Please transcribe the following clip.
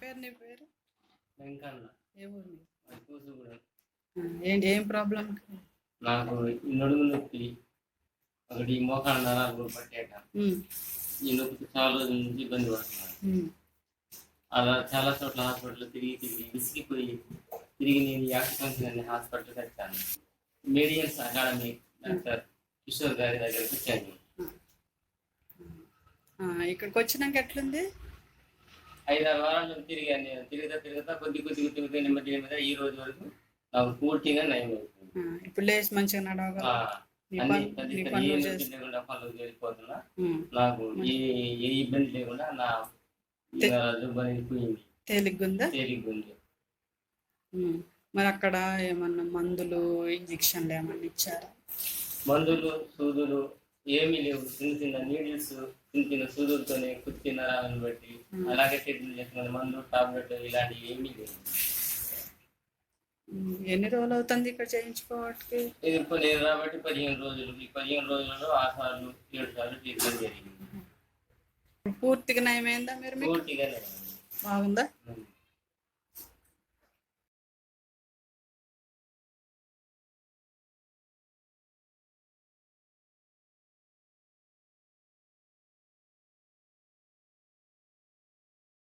పేరు నీ పేరు? వెంకన్న. ఏ ఊరు ఏంటి? ఏం ప్రాబ్లం నాకు ఈ నడుము నొప్పి. ఒకటి ఈ మోకాళ్ళ నరాలు పట్టాక ఈ నొప్పికి చాలా రోజుల నుంచి ఇబ్బంది పడుతున్నాను. అలా చాలా చోట్ల హాస్పిటల్ తిరిగి తిరిగి విసిగిపోయి తిరిగి నేను యాక్సిడెంట్స్ అనే హాస్పిటల్కి వచ్చాను మీడియన్స్ అకాడమీ డాక్టర్ కిషోర్ గారి దగ్గరికి వచ్చాను. ఇక్కడికి వచ్చినాక ఎట్లుంది? ఐదారు వారాల నుంచి తిరిగాను నేను తిరుగుతా తిరుగుతా కొద్ది కొద్దిగా తిరుగుతా నెమ్మది నెమ్మది ఈ రోజు వరకు నాకు పూర్తిగా నయం అవుతుంది. ఇప్పుడు లేచి మంచిగా నడవగల ఆ, నీ అన్ని పని పెద్ద నీ పెద్ద పనులు ఏ చేసి నొప్పి లేకుండా పనులు నాకు ఏ ఏ ఇబ్బంది లేకుండా నా పోయింది మరి అక్కడ ఏమన్నా మందులు ఇంజక్షన్లు ఏమన్నా ఇచ్చారా? మందులు సూదులు ఏమీ లేవు. చిన్న చిన్న నీడిల్స్ చిన్న చిన్న సూదులతోనే కుర్చీ నరాలను బట్టి అలాగే ట్రీట్మెంట్ చేసుకునే మందు టాబ్లెట్ ఇలాంటివి ఏమీ లేవు. ఎన్ని రోజులు అవుతుంది ఇక్కడ చేయించుకోవడానికి? ఇది రాబట్టి పదిహేను రోజులు. ఈ పదిహేను రోజులలో ఆరు సార్లు ఏడు సార్లు ట్రీట్మెంట్ జరిగింది. పూర్తిగా నయమైందా మీరు మీకు? పూర్తిగానే బాగుందా.